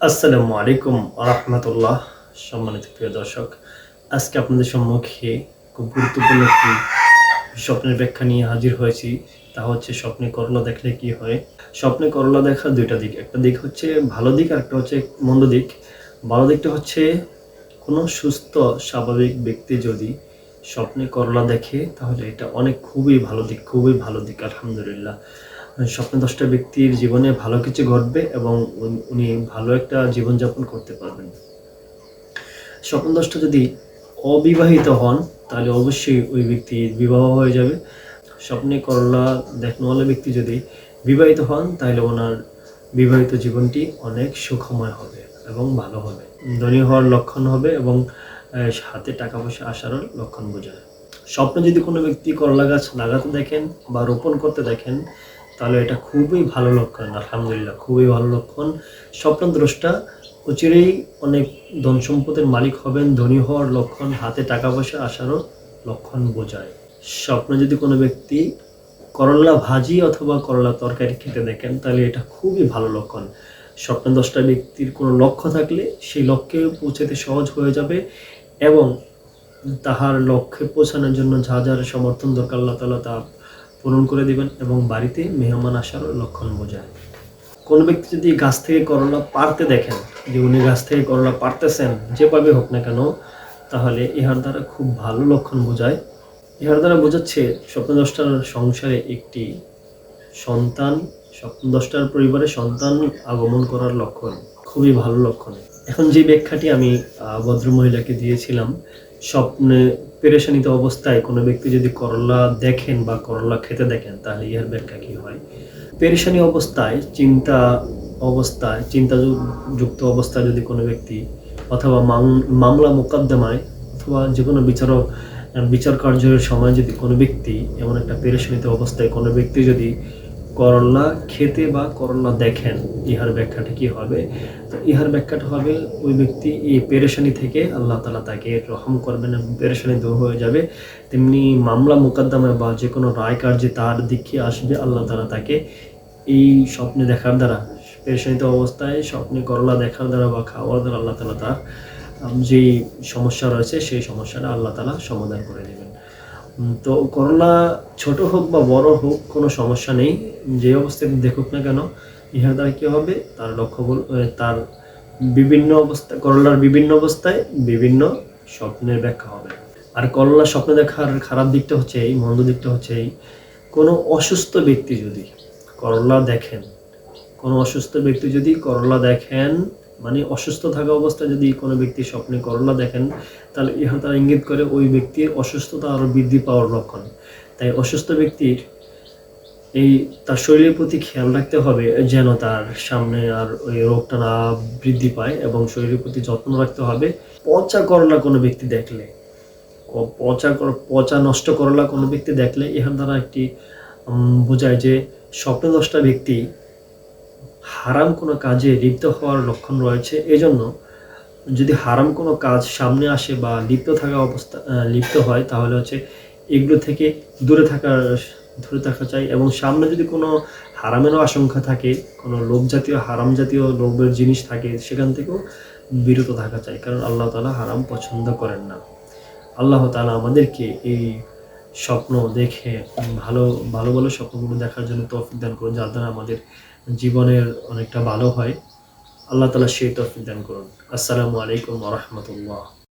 আসসালামু আলাইকুম রহমতুল্লাহ সম্মানিত প্রিয় দর্শক, আজকে আপনাদের সম্মুখে খুব গুরুত্বপূর্ণ একটি স্বপ্নের ব্যাখ্যা নিয়ে হাজির হয়েছি। তা হচ্ছে স্বপ্নে করলা দেখলে কি হয়? স্বপ্নে করলা দেখা দুইটা দিক। একটা দিক হচ্ছে ভালো দিক আর একটা হচ্ছে মন্দ দিক। ভালো দিকটা হচ্ছে কোনো সুস্থ, স্বাভাবিক ব্যক্তি যদি স্বপ্নে করলা দেখে, তাহলে এটা অনেক খুবই ভালো দিক, খুবই ভালো দিক, আলহামদুলিল্লাহ। স্বপ্নে দশটা ব্যক্তির জীবনে ভালো কিছু ঘটবে এবং উনি- ভালো একটা জীবনযাপন করতে পারবেন। স্বপ্ন দশটা যদি অবিবাহিত হন, তাহলে অবশ্যই ওই ব্যক্তির বিবাহ হয়ে যাবে। স্বপ্নে করলা দেখনওয়ালা ব্যক্তি যদি বিবাহিত হন, তাহলে ওনার বিবাহিত জীবনটি অনেক সুখময় হবে এবং ভালো হবে। ধনী হওয়ার লক্ষণ হবে এবং হাতে টাকা পয়সা আসারও লক্ষণ বোঝায়। স্বপ্নে যদি কোনো ব্যক্তি করলা গাছ লাগাতে দেখেন বা রোপণ করতে দেখেন তাহলে এটা খুবই ভালো লক্ষণ, আলহামদুলিল্লাহ, খুবই ভালো লক্ষণ। স্বপ্নদ্রষ্টা অচিরেই অনেক ধন সম্পদের মালিক হবেন, ধনী হওয়ার লক্ষণ, হাতে টাকা পয়সা আসারও লক্ষণ বোঝায়। স্বপ্নে যদি কোনো ব্যক্তি করলা ভাজি অথবা করলা তরকারি খেতে দেখেন, তাহলে এটা খুবই ভালো লক্ষণ। স্বপ্নে দশটা ব্যক্তির কোনো লক্ষ্য থাকলে সেই লক্ষ্যে পৌঁছাতে সহজ হয়ে যাবে এবং তাহার লক্ষ্যে পৌঁছানোর জন্য যা যার সমর্থন দরকার, আল্লাহ তালা তা পূরণ করে দিবেন এবং বাড়িতে মেহমান আসার লক্ষণ বোঝায়। কোনো ব্যক্তি যদি গাছ থেকে করলা পারতে দেখেন, যে উনি গাছ থেকে করলা পারতেছেন যেভাবে হোক না কেন, তাহলে ইহার দ্বারা খুব ভালো লক্ষণ বোঝায়। ইহার দ্বারা বোঝাচ্ছে স্বপ্নদ্রষ্টার সংসারে একটি সন্তান, স্বপ্নদ্রষ্টার পরিবারে সন্তান আগমন করার লক্ষণ, খুবই ভালো লক্ষণ। এখন যে ব্যাখ্যাটি আমি ভদ্রমহিলাকে দিয়েছিলাম স্বপ্নে পেরেশানিত অবস্থায় কোনো ব্যক্তি যদি করলা দেখেন বা করলা খেতে দেখেন, তাহলে ইহার ব্যাখ্যা কি হয়? পেরেশানি অবস্থায়, চিন্তা অবস্থায় চিন্তাযুক্ত অবস্থায় যদি কোনো ব্যক্তি অথবা মাম- মামলা মোকদ্দমায় অথবা যে কোনো বিচারক, বিচার কার্যের সময় যদি কোনো ব্যক্তি এমন একটা পেরেশানিত অবস্থায় কোনো ব্যক্তি যদি করলা খেতে বা করলা দেখেন, ইহার ব্যাখ্যাটা কি হবে? তো ইহার ব্যাখ্যাটা হবে, ওই ব্যক্তি এই পেরেশানি থেকে আল্লাহ তালা তাকে রহম করবেন পেরেশানি দূর হয়ে যাবে। তেমনি মামলা মোকদ্দমায় বা যে কোনো রায় কার্যে তার দিকে আসবে, আল্লাহ তালা তাকে এই স্বপ্নে দেখার দ্বারা, পেরেশানিত অবস্থায় স্বপ্নে করলা দেখার দ্বারা বা খাওয়ার দ্বারা আল্লাহ তালা তার যেই সমস্যা রয়েছে, সেই সমস্যাটা আল্লাহ তালা সমাধান করে দেবেন। তো করলা ছোট হোক বা বড় হোক, কোনো সমস্যা নেই। যে অবস্থায় দেখুক না কেন, ইহার দ্বারা কী হবে? তার লক্ষ্য তার বিভিন্ন অবস্থা করলার বিভিন্ন অবস্থায় বিভিন্ন স্বপ্নের ব্যাখ্যা হবে। আর করলা স্বপ্ন দেখার খারাপ দিকটা হচ্ছে এই, মন্দ দিকটা হচ্ছে এই, কোনো অসুস্থ ব্যক্তি যদি করলা দেখেন, কোনো অসুস্থ ব্যক্তি যদি করলা দেখেন মানে অসুস্থ থাকা অবস্থায় যদি কোনো ব্যক্তি স্বপ্নে করলা দেখেন, তাহলে ইহা তারা ইঙ্গিত করে ওই ব্যক্তির অসুস্থতা আরও বৃদ্ধি পাওয়ার লক্ষণ। তাই অসুস্থ ব্যক্তির এই তার শরীরের প্রতি খেয়াল রাখতে হবে যেন তার সামনে আর ওই রোগটা না বৃদ্ধি পায় এবং শরীরের প্রতি যত্ন রাখতে হবে। পচা করলা কোনো ব্যক্তি দেখলে পচা পচা নষ্ট করলা কোনো ব্যক্তি দেখলে ইহার দ্বারা একটি বোঝায় যে স্বপ্নদশটা ব্যক্তি হারাম কোনো কাজে লিপ্ত হওয়ার লক্ষণ রয়েছে। এজন্য যদি হারাম কোনো কাজ সামনে আসে বা লিপ্ত থাকা অবস্থা লিপ্ত হয়, তাহলে হচ্ছে এগুলো থেকে দূরে থাকার দূরে থাকা চাই। এবং সামনে যদি কোনো হারামেরও আশঙ্কা থাকে, কোনো লোভ জাতীয়, হারাম জাতীয় লোভের জিনিস থাকে, সেখান থেকেও বিরত থাকা চাই। কারণ আল্লাহ তালা হারাম পছন্দ করেন না। আল্লাহ তালা আমাদেরকে এই স্বপ্ন দেখে ভালো ভালো ভালো স্বপ্নগুলো দেখার জন্য তৌফিক দান করুন, যার দ্বারা আমাদের জীবনের অনেকটা ভালো হয়। আল্লাহ তালা সেই তৌফিক দান করুন। আসসালামু আলাইকুম রহমতুল্লাহ।